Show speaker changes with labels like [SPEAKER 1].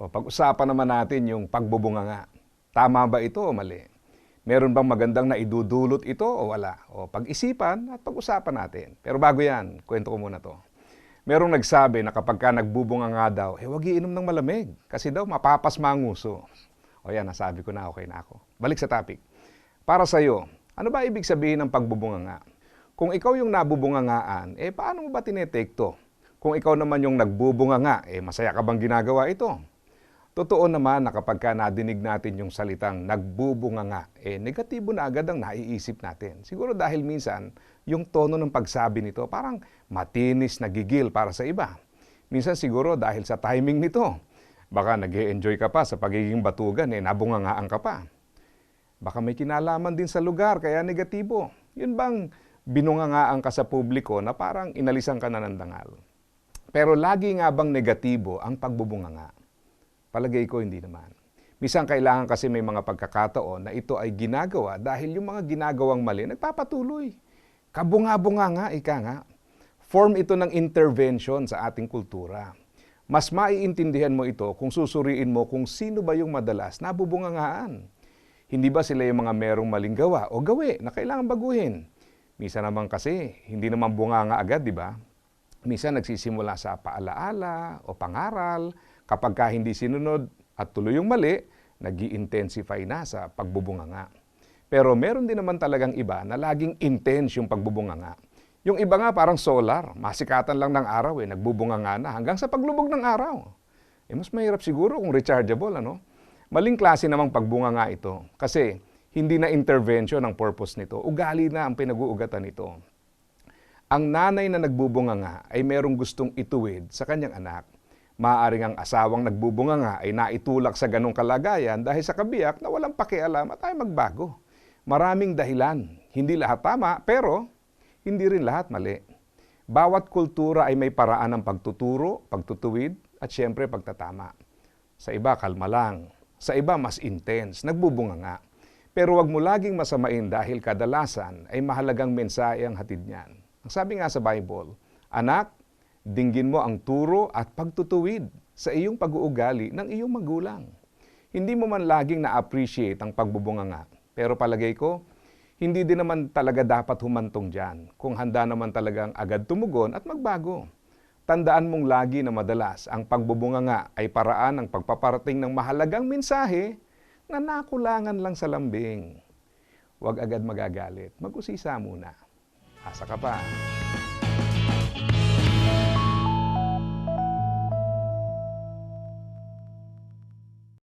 [SPEAKER 1] O, pag-usapan naman natin yung pagbubunganga. Tama ba ito o mali? Meron bang magandang naidudulot ito o wala? O pag-isipan at pag-usapan natin. Pero bago yan, kwento ko muna to. Merong nagsabi na kapag ka nagbubunga nga daw, eh wag iinom ng malamig kasi daw mapapasma ang nguso. O yan, nasabi ko na okay na ako. Balik sa topic. Para sa'yo, ano ba ibig sabihin ng pagbubunga nga? Kung ikaw yung nabubungangaan, eh paano mo ba tinetake to? Kung ikaw naman yung nagbubunga nga, eh masaya ka bang ginagawa ito? Totoo naman na kapag ka nadinig natin yung salitang nagbubunga nga, eh negatibo na agad ang naiisip natin. Siguro dahil minsan, yung tono ng pagsabi nito parang matinis, nagigil para sa iba. Minsan siguro dahil sa timing nito, baka nag enjoy ka pa sa pagiging batugan, eh nabungangaan ka pa. Baka may kinalaman din sa lugar, kaya negatibo. Yun bang binungangaan ka sa publiko na parang inalisan ka na ng dangal? Pero lagi nga bang negatibo ang pagbubunganga? Palagay ko hindi naman. Minsan kailangan kasi may mga pagkakataon na ito ay ginagawa dahil yung mga ginagawang mali nagpapatuloy. Kabunga-bunga nga, ika nga. Form ito ng intervention sa ating kultura. Mas maiintindihan mo ito kung susuriin mo kung sino ba yung madalas nabubungangaan. Hindi ba sila yung mga merong maling gawa o gawi na kailangan baguhin? Minsan naman kasi, hindi naman bunga nga agad, di ba? Minsan nagsisimula sa paalaala o pangaral. Kapag ka hindi sinunod at tuloy yung mali, nag intensify na sa pagbubunganga. Pero meron din naman talagang iba na laging intense yung pagbubunganga. Yung iba nga parang solar, masikatan lang ng araw eh, nagbubunganga na hanggang sa paglubog ng araw. Eh mas mahirap siguro kung rechargeable, ano? Maling klase namang pagbunganga ito kasi hindi na intervention ang purpose nito. Ugali na ang pinag-uugatan nito. Ang nanay na nagbubunga nga ay merong gustong ituwid sa kanyang anak. Maaring ang asawang nagbubunga nga ay naitulak sa ganong kalagayan dahil sa kabiyak na walang pakialam at ay magbago. Maraming dahilan. Hindi lahat tama, pero hindi rin lahat mali. Bawat kultura ay may paraan ng pagtuturo, pagtutuwid, at syempre pagtatama. Sa iba, kalma lang. Sa iba, mas intense, nagbubunga nga. Pero wag mo laging masamain dahil kadalasan ay mahalagang mensahe ang hatid niyan. Ang sabi nga sa Bible, Anak, dinggin mo ang turo at pagtutuwid sa iyong pag-uugali ng iyong magulang. Hindi mo man laging na-appreciate ang pagbubunga nga. Pero palagay ko, hindi din naman talaga dapat humantong dyan kung handa naman talagang agad tumugon at magbago. Tandaan mong lagi na madalas ang pagbubunga nga ay paraan ng pagpaparating ng mahalagang mensahe na nakulangan lang sa lambing. Huwag agad magagalit. Mag-usisa muna. Asa ka pa.